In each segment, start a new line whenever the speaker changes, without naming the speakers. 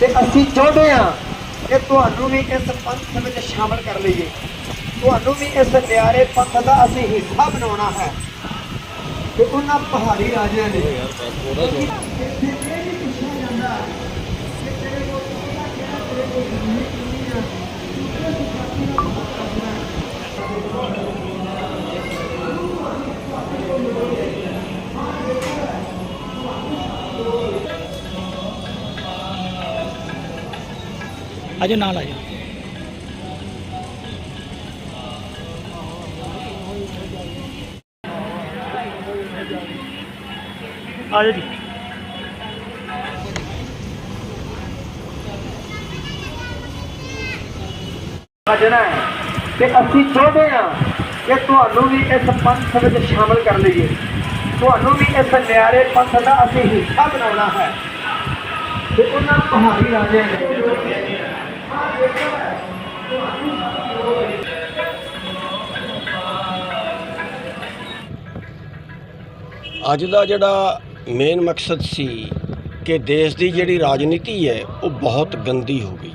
ਤੇ ਅਸੀਂ ਚਾਹੁੰਦੇ ਹਾਂ ਕਿ ਤੁਹਾਨੂੰ ਵੀ ਇਸ ਪੰਥ ਵਿੱਚ ਸ਼ਾਮਲ ਕਰ ਲਈਏ। ਤੁਹਾਨੂੰ ਵੀ ਇਸ ਨਿਆਰੇ ਪੰਥ ਦਾ ਅਸੀਂ ਹਿੱਸਾ ਬਣਾਉਣਾ ਹੈ। ਤੇ ਉਹਨਾਂ ਪਹਾੜੀ ਰਾਜਿਆਂ ਨੇ ਇੱਥੇ ਇਹ
ਆਜੋ ਨਾਲ ਆਜੋ ਆਜੋ ਜੀ।
ਭਜਣਾ ਹੈ ਤੇ ਅਸੀਂ ਚਾਹੁੰਦੇ ਹਾਂ ਕਿ ਤੁਹਾਨੂੰ ਵੀ ਇਸ ਪੰਥ ਵਿੱਚ ਸ਼ਾਮਲ ਕਰ ਲਈਏ। ਤੁਹਾਨੂੰ ਵੀ ਇਸ ਨਿਆਰੇ ਪੰਥ ਦਾ ਅਸੀਂ ਹਿੱਸਾ ਬਣਾਉਣਾ ਹੈ। ਤੇ ਉਹਨਾਂ ਪਹਾੜੀ ਰਾਜਿਆਂ ਨੇ
ਅੱਜ ਦਾ ਜਿਹੜਾ ਮੇਨ ਮਕਸਦ ਸੀ ਕਿ ਦੇਸ਼ ਦੀ ਜਿਹੜੀ ਰਾਜਨੀਤੀ ਹੈ, ਉਹ ਬਹੁਤ ਗੰਦੀ ਹੋ ਗਈ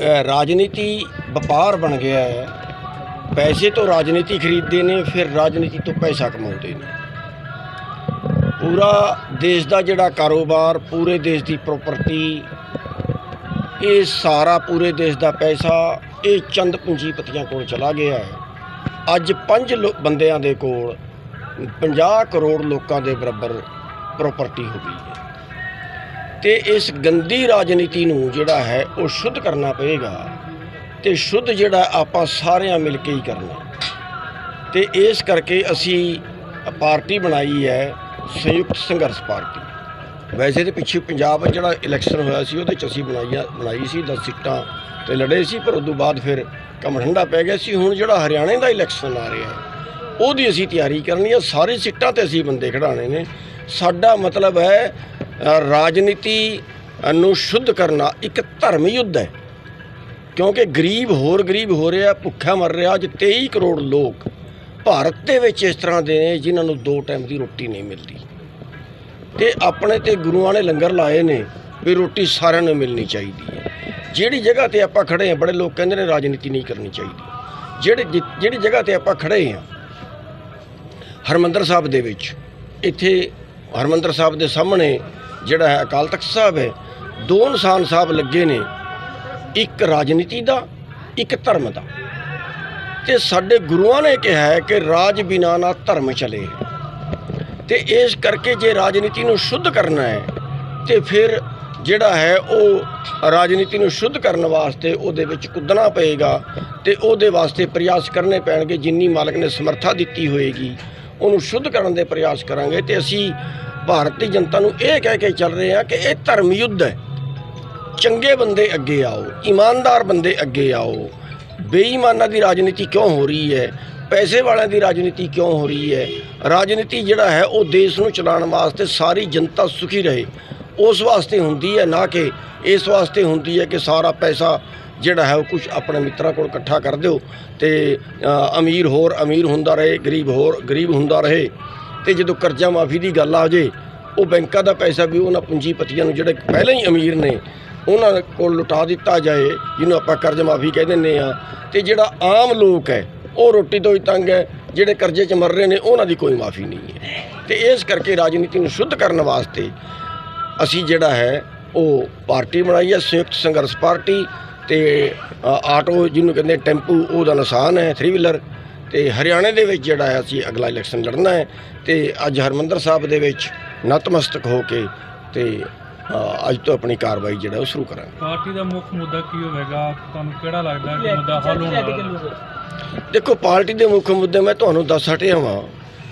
ਹੈ। ਰਾਜਨੀਤੀ ਵਪਾਰ ਬਣ ਗਿਆ ਹੈ। ਪੈਸੇ ਤੋਂ ਰਾਜਨੀਤੀ ਖਰੀਦਦੇ ਨੇ, ਫਿਰ ਰਾਜਨੀਤੀ ਤੋਂ ਪੈਸਾ ਕਮਾਉਂਦੇ ਨੇ। ਪੂਰਾ ਦੇਸ਼ ਦਾ ਜਿਹੜਾ ਕਾਰੋਬਾਰ, ਪੂਰੇ ਦੇਸ਼ ਦੀ ਪ੍ਰਾਪਰਟੀ ਇਹ ਸਾਰਾ ਪੂਰੇ ਦੇਸ਼ ਦਾ ਪੈਸਾ ਇਹ ਚੰਦ ਪੂੰਜੀਪਤੀਆਂ ਕੋਲ ਚਲਾ ਗਿਆ ਹੈ। ਅੱਜ ਪੰਜ ਲੋ- ਬੰਦਿਆਂ ਦੇ ਕੋਲ 50 ਕਰੋੜ ਲੋਕਾਂ ਦੇ ਬਰਾਬਰ ਪ੍ਰਾਪਰਟੀ ਹੋ ਗਈ ਹੈ। ਤੇ ਇਸ ਗੰਦੀ ਰਾਜਨੀਤੀ ਨੂੰ ਜਿਹੜਾ ਹੈ ਉਹ ਸ਼ੁੱਧ ਕਰਨਾ ਪਏਗਾ ਤੇ ਸ਼ੁੱਧ ਜਿਹੜਾ ਆਪਾਂ ਸਾਰਿਆਂ ਮਿਲ ਕੇ ਹੀ ਕਰਨਾ। ਤੇ ਇਸ ਕਰਕੇ ਅਸੀਂ ਪਾਰਟੀ ਬਣਾਈ ਹੈ ਸੰਯੁਕਤ ਸੰਘਰਸ਼ ਪਾਰਟੀ। ਵੈਸੇ ਤੇ ਪਿੱਛੇ ਪੰਜਾਬ ਵਿੱਚ ਜਿਹੜਾ ਇਲੈਕਸ਼ਨ ਹੋਇਆ ਸੀ, ਉਹਦੇ ਚ ਅਸੀਂ ਬਣਾਈਆਂ ਬਣਾਈ ਸੀ 10 ਸੀਟਾਂ ਤੇ ਲੜੇ ਸੀ, ਪਰ ਉਦੋਂ ਬਾਅਦ ਫਿਰ ਕੰਮ ਠੰਡਾ ਪੈ ਗਿਆ ਸੀ। ਹੁਣ ਜਿਹੜਾ ਹਰਿਆਣੇ ਦਾ ਇਲੈਕਸ਼ਨ ਆ ਰਿਹਾ ਹੈ ਉਹਦੀ ਅਸੀਂ ਤਿਆਰੀ ਕਰਨੀ ਹੈ ਸਾਰੀ ਸੀਟਾਂ ਤੇ ਅਸੀਂ ਬੰਦੇ ਖੜਾਣੇ ਨੇ। ਸਾਡਾ ਮਤਲਬ ਹੈ ਰਾਜਨੀਤੀ ਨੂੰ ਸ਼ੁੱਧ ਕਰਨਾ ਇੱਕ ਧਰਮ ਯੁੱਧ ਹੈ। ਕਿਉਂਕਿ ਗਰੀਬ ਹੋਰ ਗਰੀਬ ਹੋ ਰਿਹਾ, ਭੁੱਖਾ ਮਰ ਰਿਹਾ, ਅੱਜ 23 ਕਰੋੜ ਲੋਕ ਭਾਰਤ ਦੇ ਵਿੱਚ ਇਸ ਤਰ੍ਹਾਂ ਦੇ ਨੇ, ਜਿਨ੍ਹਾਂ ਨੂੰ ਦੋ ਟਾਈਮ ਦੀ ਰੋਟੀ ਨਹੀਂ ਮਿਲਦੀ। ਤੇ ਆਪਣੇ ਤੇ ਗੁਰੂਆਂ ਨੇ ਲੰਗਰ ਲਾਏ ਨੇ ਵੀ ਰੋਟੀ ਸਾਰਿਆਂ ਨੂੰ ਮਿਲਣੀ ਚਾਹੀਦੀ ਹੈ। ਜਿਹੜੀ ਜਗ੍ਹਾ ਤੇ ਆਪਾਂ ਖੜੇ ਹਾਂ, ਬੜੇ ਲੋਕ ਕਹਿੰਦੇ ਨੇ ਰਾਜਨੀਤੀ ਨਹੀਂ ਕਰਨੀ ਚਾਹੀਦੀ। ਜਿਹੜੇ ਜਿ- ਜਿਹੜੀ ਜਗ੍ਹਾ ਤੇ ਆਪਾਂ ਖੜੇ ਹਾਂ, ਹਰਮੰਦਰ ਸਾਹਿਬ ਦੇ ਵਿੱਚ, ਇੱਥੇ ਹਰਮੰਦਰ ਸਾਹਿਬ ਦੇ ਸਾਹਮਣੇ ਜਿਹੜਾ ਹੈ ਅਕਾਲ ਤਖਤ ਸਾਹਿਬ ਹੈ, ਦੋ ਇਨਸਾਨ ਸਾਹਿਬ ਲੱਗੇ ਨੇ, ਇੱਕ ਰਾਜਨੀਤੀ ਦਾ, ਇੱਕ ਧਰਮ ਦਾ। ਤੇ ਸਾਡੇ ਗੁਰੂਆਂ ਨੇ ਕਿਹਾ ਹੈ ਕਿ ਰਾਜ ਬਿਨਾ ਨਾ ਧਰਮ ਚਲੇ। ਤੇ ਇਸ ਕਰਕੇ ਜੇ ਰਾਜਨੀਤੀ ਨੂੰ ਸ਼ੁੱਧ ਕਰਨਾ ਹੈ, ਤੇ ਫਿਰ ਜਿਹੜਾ ਹੈ ਉਹ ਰਾਜਨੀਤੀ ਨੂੰ ਸ਼ੁੱਧ ਕਰਨ ਵਾਸਤੇ ਉਹਦੇ ਵਿੱਚ ਕੁੱਦਣਾ ਪਏਗਾ ਤੇ ਉਹਦੇ ਵਾਸਤੇ ਪ੍ਰਯਾਸ ਕਰਨੇ ਪੈਣਗੇ ਜਿੰਨੀ ਮਾਲਕ ਨੇ ਸਮਰੱਥਾ ਦਿੱਤੀ ਹੋਏਗੀ, ਉਹਨੂੰ ਸ਼ੁੱਧ ਕਰਨ ਦੇ ਪ੍ਰਯਾਸ ਕਰਾਂਗੇ। ਤੇ ਅਸੀਂ ਭਾਰਤ ਦੀ ਜਨਤਾ ਨੂੰ ਇਹ ਕਹਿ ਕੇ ਚੱਲ ਰਹੇ ਹਾਂ ਕਿ ਇਹ ਧਰਮ ਯੁੱਧ ਹੈ। ਚੰਗੇ ਬੰਦੇ ਅੱਗੇ ਆਓ, ਇਮਾਨਦਾਰ ਬੰਦੇ ਅੱਗੇ ਆਓ। ਬੇਈਮਾਨਾਂ ਦੀ ਰਾਜਨੀਤੀ ਕਿਉਂ ਹੋ ਰਹੀ ਹੈ? ਪੈਸੇ ਵਾਲਿਆਂ ਦੀ ਰਾਜਨੀਤੀ ਕਿਉਂ ਹੋ ਰਹੀ ਹੈ? ਰਾਜਨੀਤੀ ਜਿਹੜਾ ਹੈ, ਉਹ ਦੇਸ਼ ਨੂੰ ਚਲਾਉਣ ਵਾਸਤੇ ਸਾਰੀ ਜਨਤਾ ਸੁਖੀ ਰਹੇ। ਉਸ ਵਾਸਤੇ ਹੁੰਦੀ ਹੈ ਨਾ ਕਿ ਇਸ ਵਾਸਤੇ ਹੁੰਦੀ ਹੈ ਕਿ ਸਾਰਾ ਪੈਸਾ ਜਿਹੜਾ ਹੈ, ਉਹ ਕੁਝ ਆਪਣੇ ਮਿੱਤਰਾਂ ਕੋਲ ਇਕੱਠਾ ਕਰ ਦਿਓ ਤੇ ਅਮੀਰ ਹੋਰ ਅਮੀਰ ਹੁੰਦਾ ਰਹੇ, ਗਰੀਬ ਹੋਰ ਗਰੀਬ ਹੁੰਦਾ ਰਹੇ। ਤੇ ਜਦੋਂ ਕਰਜ਼ਾ ਮਾਫੀ ਦੀ ਗੱਲ ਆ ਜੇ, ਉਹ ਬੈਂਕਾਂ ਦਾ ਪੈਸਾ ਵੀ ਉਹਨਾਂ ਪੂੰਜੀਪਤੀਆਂ ਨੂੰ ਜਿਹੜੇ ਪਹਿਲਾਂ ਹੀ ਅਮੀਰ ਨੇ, ਉਹਨਾਂ ਕੋਲ ਲੁਟਾ ਦਿੱਤਾ ਜਾਏ, ਜਿਹਨੂੰ ਆਪਾਂ ਕਰਜ਼ ਮਾਫੀ ਕਹਿ ਦਿੰਦੇ ਆ। ਤੇ ਜਿਹੜਾ ਆਮ ਲੋਕ ਹੈ ਉਹ ਰੋਟੀ ਤੋਂ ਹੀ ਤੰਗ ਹੈ, ਜਿਹੜੇ ਕਰਜ਼ੇ 'ਚ ਮਰ ਰਹੇ ਨੇ, ਉਹਨਾਂ ਦੀ ਕੋਈ ਮਾਫੀ ਨਹੀਂ ਹੈ। ਤੇ ਇਸ ਕਰਕੇ ਰਾਜਨੀਤੀ ਨੂੰ ਸ਼ੁੱਧ ਕਰਨ ਵਾਸਤੇ ਅਸੀਂ ਜਿਹੜਾ ਹੈ, ਉਹ ਪਾਰਟੀ ਬਣਾਈ ਹੈ, ਸੰਯੁਕਤ ਸੰਘਰਸ਼ ਪਾਰਟੀ ਤੇ ਆਟੋ ਜਿਹਨੂੰ ਕਹਿੰਦੇ ਟੈਂਪੂ, ਉਹਦਾ ਨਿਸ਼ਾਨ ਹੈ 3 ਵੀਲਰ ਤੇ ਹਰਿਆਣੇ ਦੇ ਵਿੱਚ ਜਿਹੜਾ ਹੈ, ਅਸੀਂ ਅਗਲਾ ਇਲੈਕਸ਼ਨ ਲੜਨਾ ਹੈ ਤੇ ਅੱਜ ਹਰਮੰਦਰ ਸਾਹਿਬ ਦੇ ਵਿੱਚ ਨਤਮਸਤਕ ਹੋ ਕੇ ਤੇ ਅ, ਅੱਜ ਤੋਂ ਆਪਣੀ ਕਾਰਵਾਈ ਜਿਹੜਾ ਉਹ ਸ਼ੁਰੂ ਕਰਾਂਗੇ।
ਪਾਰਟੀ ਦਾ ਮੁੱਖ ਮੁੱਦਾ ਕੀ ਹੋਵੇਗਾ? ਤੁਹਾਨੂੰ ਕਿਹੜਾ ਲੱਗਦਾ ਹੈ ਕਿ ਮੁੱਦਾ ਹੱਲ ਹੋਣ ਵਾਲਾ
ਦੇਖੋ ਪਾਰਟੀ ਦੇ ਮੁੱਖ ਮੁੱਦੇ ਮੈਂ ਤੁਹਾਨੂੰ ਦੱਸ ਹਟਿਆ ਵਾਂ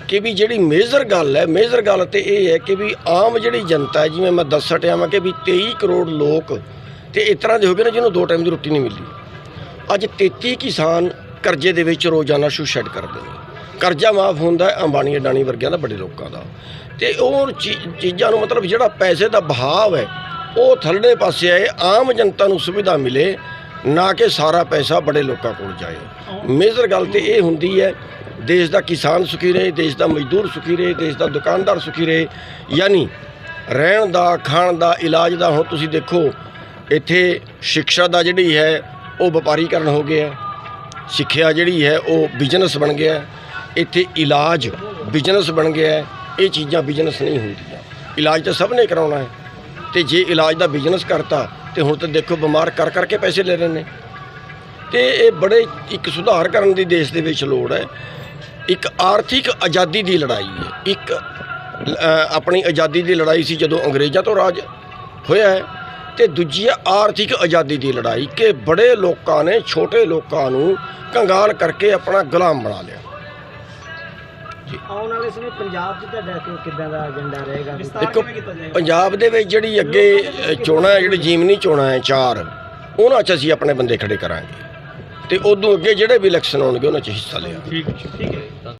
ਕਿ ਵੀ ਜਿਹੜੀ ਮੇਜਰ ਗੱਲ ਹੈ ਮੇਜਰ ਗੱਲ ਤੇ ਇਹ ਹੈ ਕਿ ਵੀ ਆਮ ਜਿਹੜੀ ਜਨਤਾ ਹੈ ਜਿਵੇਂ ਮੈਂ ਦੱਸ ਹਟਿਆ ਵਾਂ ਕਿ ਵੀ 23 ਕਰੋੜ ਲੋਕ ਤੇ ਇਸ ਤਰ੍ਹਾਂ ਦੇ ਹੋ ਗਏ ਨੇ ਜਿਹਨੂੰ ਦੋ ਟਾਈਮ ਦੀ ਰੋਟੀ ਨਹੀਂ ਮਿਲਦੀ। ਅੱਜ 33 ਕਿਸਾਨ ਕਰਜ਼ੇ ਦੇ ਵਿੱਚ ਰੋਜ਼ਾਨਾ ਸੁਸਾਈਡ ਕਰਦੇ ਨੇ। ਕਰਜ਼ਾ ਮਾਫ ਹੁੰਦਾ ਹੈ, ਅੰਬਾਨੀ ਅਡਾਨੀ ਵਰਗਿਆਂ ਦਾ, ਵੱਡੇ ਲੋਕਾਂ ਦਾ। ਤੇ ਉਹ ਚੀ- ਚੀਜ਼ਾਂ ਨੂੰ ਮਤਲਬ ਜਿਹੜਾ ਪੈਸੇ ਦਾ ਬਹਾਵ ਹੈ, ਉਹ ਥੱਲੜੇ ਪਾਸੇ ਆਏ, ਆਮ ਜਨਤਾ ਨੂੰ ਸੁਵਿਧਾ ਮਿਲੇ, ਨਾ ਕਿ ਸਾਰਾ ਪੈਸਾ ਬੜੇ ਲੋਕਾਂ ਕੋਲ ਜਾਏ। ਮੇਜਰ ਗੱਲ ਤੇ ਇਹ ਹੁੰਦੀ ਹੈ, ਦੇਸ਼ ਦਾ ਕਿਸਾਨ ਸੁਖੀ ਰਹੇ, ਦੇਸ਼ ਦਾ ਮਜ਼ਦੂਰ ਸੁਖੀ ਰਹੇ, ਦੇਸ਼ ਦਾ ਦੁਕਾਨਦਾਰ ਸੁਖੀ ਰਹੇ, ਯਾਨੀ ਰਹਿਣ ਦਾ, ਖਾਣ ਦਾ, ਇਲਾਜ ਦਾ, ਹੁਣ ਤੁਸੀਂ ਦੇਖੋ, ਇੱਥੇ ਸਿੱਖਿਆ ਦਾ ਜਿਹੜੀ ਹੈ, ਉਹ ਵਪਾਰੀਕਰਨ ਹੋ ਗਿਆ। ਸਿੱਖਿਆ ਜਿਹੜੀ ਹੈ, ਉਹ ਬਿਜ਼ਨਸ ਬਣ ਗਿਆ। ਇੱਥੇ ਇਲਾਜ ਬਿਜ਼ਨਸ ਬਣ ਗਿਆ ਹੈ। ਇਹ ਚੀਜ਼ਾਂ ਬਿਜ਼ਨਸ ਨਹੀਂ ਹੁੰਦੀਆਂ। ਇਲਾਜ ਤਾਂ ਸਭ ਨੇ ਕਰਾਉਣਾ ਹੈ। ਤੇ ਜੇ ਇਲਾਜ ਦਾ ਬਿਜ਼ਨਸ ਕਰਤਾ, ਤੇ ਹੁਣ ਤਾਂ ਦੇਖੋ ਬਿਮਾਰ ਕਰ ਕਰਕੇ ਪੈਸੇ ਲੈ ਰਹੇ ਨੇ ਤੇ ਇਹ ਬੜੇ ਇੱਕ ਸੁਧਾਰ ਕਰਨ ਦੀ ਦੇਸ਼ ਦੇ ਵਿੱਚ ਲੋੜ ਹੈ। ਇੱਕ ਆਰਥਿਕ ਆਜ਼ਾਦੀ ਦੀ ਲੜਾਈ ਹੈ। ਇੱਕ ਆਪਣੀ ਆਜ਼ਾਦੀ ਦੀ ਲੜਾਈ ਸੀ ਜਦੋਂ ਅੰਗਰੇਜ਼ਾਂ ਤੋਂ ਰਾਜ ਹੋਇਆ ਹੈ। ਤੇ ਦੂਜੀ ਹੈ ਆਰਥਿਕ ਆਜ਼ਾਦੀ ਦੀ ਲੜਾਈ ਕਿ ਬੜੇ ਲੋਕਾਂ ਨੇ, ਛੋਟੇ ਲੋਕਾਂ ਨੂੰ ਕੰਗਾਲ ਕਰਕੇ ਆਪਣਾ ਗੁਲਾਮ ਬਣਾ ਲਿਆ।
ਆਉਣ ਵਾਲੇ ਸਮੇਂ ਪੰਜਾਬ 'ਚ ਤੁਹਾਡਾ ਕਿ- ਕਿੱਦਾਂ ਦਾ ਏਜੰਡਾ ਰਹੇਗਾ?
ਦੇਖੋ ਪੰਜਾਬ ਦੇ ਵਿੱਚ ਜਿਹੜੀ ਅੱਗੇ ਅ, ਚੋਣਾਂ ਹੈ ਜਿਹੜੀ ਜੀਵਨੀ ਚੋਣਾਂ ਹੈ ਚਾਰ ਉਹਨਾਂ 'ਚ ਅਸੀਂ ਆਪਣੇ ਬੰਦੇ ਖੜੇ ਕਰਾਂਗੇ। ਤੇ ਉਦੋਂ ਅੱਗੇ ਜਿਹੜੇ ਵੀ ਇਲੈਕਸ਼ਨ ਆਉਣਗੇ ਉਹਨਾਂ 'ਚ ਹਿੱਸਾ ਲਿਆ
ਠੀਕ ਠੀਕ ਹੈ।